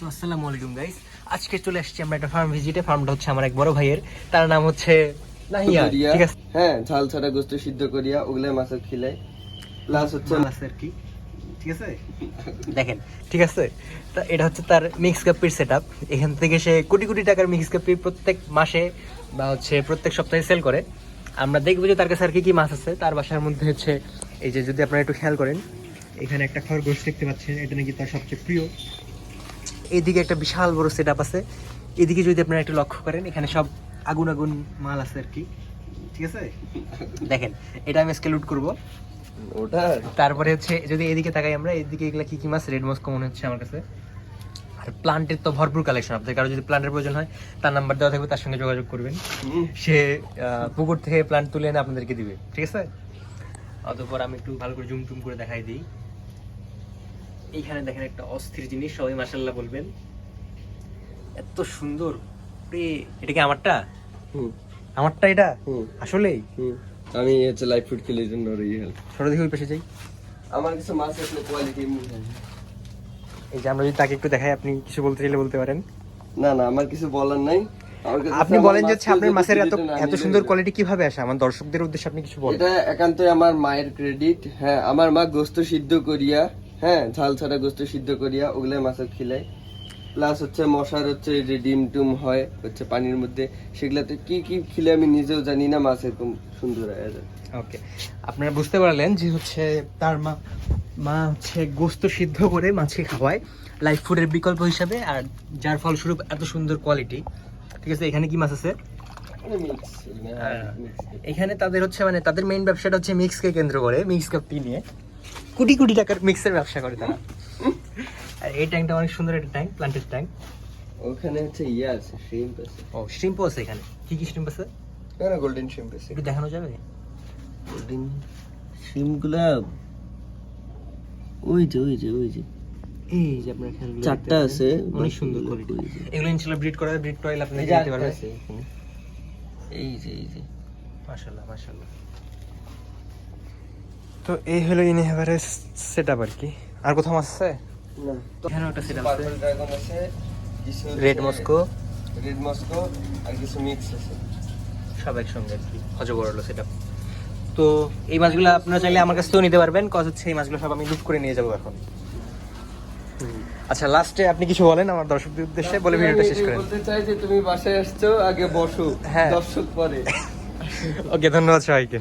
তো আসসালামু আলাইকুম গাইস আজকে চলে আসছি আমরা একটা ফার্ম ভিজিটে ফার্মটা হচ্ছে আমার এক বড় ভাইয়ের। তার নাম হচ্ছে নাহিয়া ঠিক আছে? হ্যাঁ ঝাল ছাড়া গোস্ত সিদ্ধ করিয়া ওগুলা মাছের খিলাই প্লাস হচ্ছে কি। ঠিক আছে? দেখেন ঠিক আছে? তা এটা হচ্ছে তার মিক্স কাপির সেট এখান থেকে সে কোটি কোটি টাকার মিক্স কাপি প্রত্যেক মাসে বা হচ্ছে প্রত্যেক সপ্তাহে সেল করে। আমরা দেখব যে তার কাছে আর কি কি মাছ আছে। তার বাসার মধ্যে হচ্ছে এই যে যদি আপনারা একটু খেয়াল করেন এখানে একটা খরগোশ দেখতে পাচ্ছেন। এটা নাকি তার সবচেয়ে প্রিয়। এইদিকে একটা বিশাল বড় সেট আছে। এদিকে যদি আপনারা একটু লক্ষ্য করেন এখানে সব আগুন আগুন মাল আছে আর কি। ঠিক আছে? দেখেন এটা আমি আজকে লুট করব। ওটা? তারপরে হচ্ছে যদি এদিকে তাকাই আমরা এদিকে এগুলা কি কি মাছ? রেড মস্কো মনে হচ্ছে আমার কাছে। আর প্লান্টের তো ভরপুর কালেকশন আপনাদের কারও যদি প্লান্টের প্রয়োজন হয় তার নাম্বার দেওয়া থাকবে তার সঙ্গে যোগাযোগ করবেন। সে পুকুর থেকে প্লান্ট তুলে এনে আপনাদেরকে দিবে। ঠিক আছে? অতপর আমি একটু ভালো করে জুম টুম করে দেখাই দিই। এইখানে দেখেন একটা অস্থির জিনিস সবাই মাসাল্লাহ বলবেন। এত সুন্দর রে, এটা কি আমারটা? হুম, আমারটা এটা? হুম, আসলেই? হুম। আমি হচ্ছে লাইফ ফুড খেলে জন্য রই হেল। ছোট দেখে ওই পাশে যাই। আমার কাছে মাছ আসলে কোয়ালিটি এই যে আমরা যদি তাকে একটু দেখাই আপনি কিছু বলতে চাইলে বলতে পারেন। না না আমার কিছু বলার নাই। আপনি বলেন যে আপনার মাছের এত এত সুন্দর কোয়ালিটি কীভাবে আসে? আমার দর্শকদের উদ্দেশ্যে আপনি কিছু বলেন। এটা একান্তই আমার মায়ের ক্রেডিট হ্যাঁ আমার মা গোস্ত সিদ্ধ করিয়া হ্যাঁ ঝাল ছাড়া গোস্ত সিদ্ধ করিয়া ওগুলো মাছের খিলাই প্লাস হচ্ছে মশার হচ্ছে যে ডিম টুম হয় হচ্ছে পানির মধ্যে সেগুলাতে কি কি খিলে আমি নিজেও জানি না মাছ এরকম সুন্দর হয়ে যায়। ওকে আপনারা বুঝতে পারলেন যে হচ্ছে তার মা মা হচ্ছে গোস্ত সিদ্ধ করে মাছকে খাওয়ায় লাইফ ফুডের বিকল্প হিসাবে আর যার ফলস্বরূপ এত সুন্দর কোয়ালিটি ঠিক আছে এখানে কি মাছ আছে? হ্যাঁ। এখানে তাদের হচ্ছে মানে তাদের মেইন ব্যবসাটা হচ্ছে মিক্সকে কেন্দ্র করে মিক্স কাপটি নিয়ে। কোটি কোটি টাকার মিক্সের ব্যবসা করে তারা। আর এই ট্যাঙ্কটা অনেক সুন্দর একটা ট্যাঙ্ক প্লান্টেড ট্যাঙ্ক ওখানে হচ্ছে ইয়ে আছে শ্রিম্প আছে। ও শ্রিম্পও আছে এখানে। কি কি শ্রিম্প আছে? না গোল্ডেন শ্রিম্প আছে। একটু দেখানো যাবে? গোল্ডেন শ্রিম্পগুলা ওই যে ওই যে ওই যে। এই যে আপনার খেয়ালগুলো চারটা আছে, অনেক সুন্দর কোয়ালিটি এগুলো ইনশাআল্লাহ ব্রিড করা ব্রিড টয়েল আপনি দিতে পারবেন। এই যে এই যে। মাশাআল্লাহ মাশাআল্লাহ। তো এই হলো ইন সেট আপ আর কি। আর কোথাও মাছ আছে? না। এখানেও একটা সেটআপ আছে। পার্পল ড্রাগন আছে কিছু রেড মস্কো রেড মস্কো আর কিছু মিক্স আছে। সব একসঙ্গে আর কি অজগর হলো সেটআপ তো এই মাছগুলো আপনারা চাইলে আমার কাছ থেকেও নিতে পারবেন। কজ হচ্ছে এই মাছগুলো সব আমি লুট করে নিয়ে যাব এখন। আচ্ছা লাস্টে আপনি কিছু বলেন আমার দর্শকদের উদ্দেশ্যে? বলে ভিডিওটা শেষ করেন। বলতে চাই যে তুমি বাসায় আসছো আগে বসো। হ্যাঁ। দর্শক পরে। ওকে ধন্যবাদ সবাইকে।